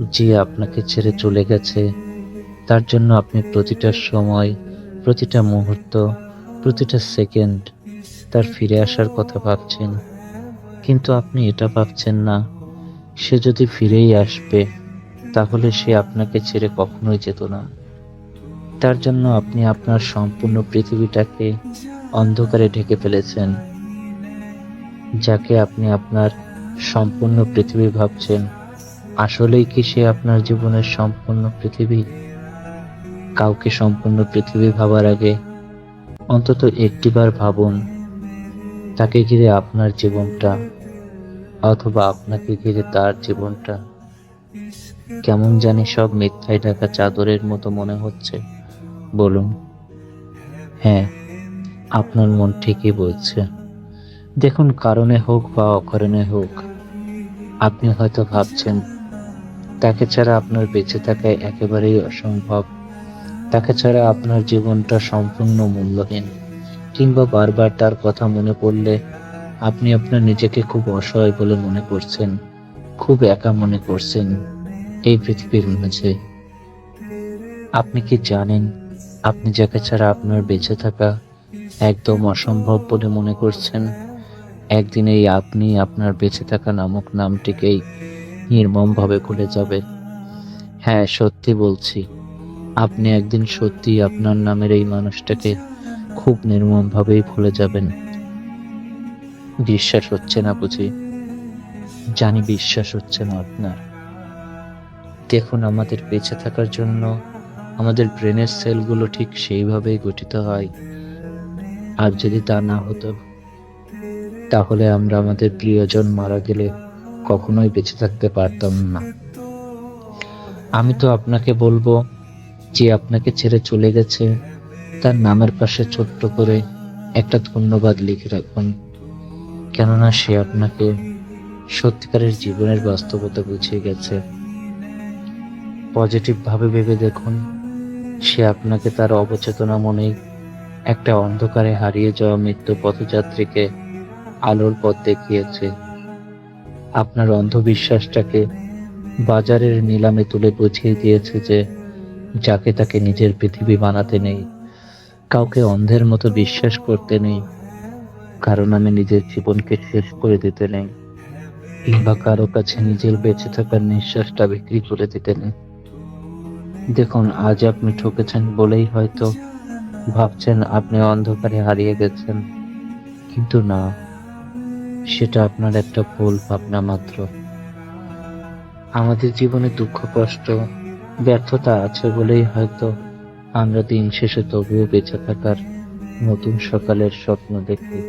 যে আপনাকে ছেড়ে চলে গেছে, তার জন্য আপনি প্রতিটা সময়, প্রতিটা মুহূর্ত, প্রতিটা সেকেন্ড তার ফিরে আসার কথা ভাবছেন। কিন্তু আপনি এটা ভাবছেন না। সে যদি ফিরেই আসবে, তাহলে সে আপনাকে ছেড়ে কখনোই যেত না। তার জন্য আপনি আপনার সম্পূর্ণ পৃথিবীটাকে অন্ধকারে ঢেকে ফেলেছেন, যাকে আপনি আপনার সম্পূর্ণ পৃথিবী ভাবছেন। আসলেই কি সে আপনার জীবনের সম্পূর্ণ পৃথিবী? কাউকে সম্পূর্ণ পৃথিবী ভাবার আগে অন্তত একটিবার ভাবুন, তাকে ঘিরে আপনার জীবনটা অথবা আপনাকে ঘিরে তার জীবনটা কেমন জানি সব মিথ্যায় ঢাকা চাদরের মতো মনে হচ্ছে। বলুন। হ্যাঁ আপনার মন ঠিকই বলছে। দেখুন কারণে হোক বা অকারণে হোক, আপনি হয়তো ভাবছেন তাকে ছাড়া আপনার বেঁচে থাকা একেবারেই অসম্ভব। তাকে ছাড়া আপনার জীবনটা সম্পূর্ণ মূল্যহীন। কিংবা বারবার তার কথা মনে পড়লে আপনি আপনার নিজেকে খুব অসহায় বলে মনে করছেন, খুব একা মনে করছেন এই পৃথিবীর মাঝে। আপনি কি জানেন, আপনি যাকে ছাড়া আপনার বেঁচে থাকা একদম অসম্ভব বলে মনে করছেন? একদিন এই আপনি আপনার বেঁচে থাকা নামক নামটিকেই নির্মমভাবে ভুলে যাবে। হ্যাঁ সত্যি বলছি। আপনি একদিন সত্যি আপনার নামের এই মানুষটাকে খুব নির্মমভাবেই ভুলে যাবেন। বিশ্বাস হচ্ছে না বুঝি? জানি বিশ্বাস হচ্ছে না আপনার। দেখুন, আমাদের বেঁচে থাকার জন্য আমাদের ব্রেনের সেলগুলো ঠিক সেইভাবেই গঠিত হয়। আর যদি তা না হতো, তাহলে আমরা আমাদের প্রিয়জন মারা গেলে কখনোই বেঁচে থাকতে পারতাম না। আমি তো আপনাকে বলব, যে আপনাকে ছেড়ে চলে গেছে, তার নামের পাশে ছোট্ট করে একটা ধন্যবাদ লিখে রাখুন। কেননা সে আপনাকে সত্যিকারের জীবনের বাস্তবতা বুঝিয়ে গেছে। পজিটিভ ভাবে ভেবে দেখুন, সে আপনাকে তার অবচেতনা মনেই একটা অন্ধকারে হারিয়ে যাওয়া মৃত্যু পথযাত্রীকে আলোর পথ দেখিয়েছে। আপনার অন্ধবিশ্বাসটাকে বাজারের নিলামে তুলে বুঝিয়ে দিয়েছে যে যাকে তাকে নিজের পৃথিবী বানাতে নেই, কাউকে অন্ধের মতো বিশ্বাস করতে নেই, কারণ আমি নিজের জীবনকে শেষ করে দিতে নেই, কিংবা কারও কাছে নিজের বেঁচে থাকার নিঃশ্বাসটা বিক্রি করে দিতে নেই। দেখুন, আজ আপনি ঠকেছেন বলেই হয়তো ভাবছেন আপনি অন্ধকারে হারিয়ে গেছেন, কিন্তু না। সেটা আপনার একটা ভুল ভাবনা মাত্র। আমাদের জীবনে দুঃখ, কষ্ট, ব্যর্থতা আছে বলেই হয়তো আমরা দিন শেষে তবুও বেঁচে থাকার নতুন সকালের স্বপ্ন দেখি।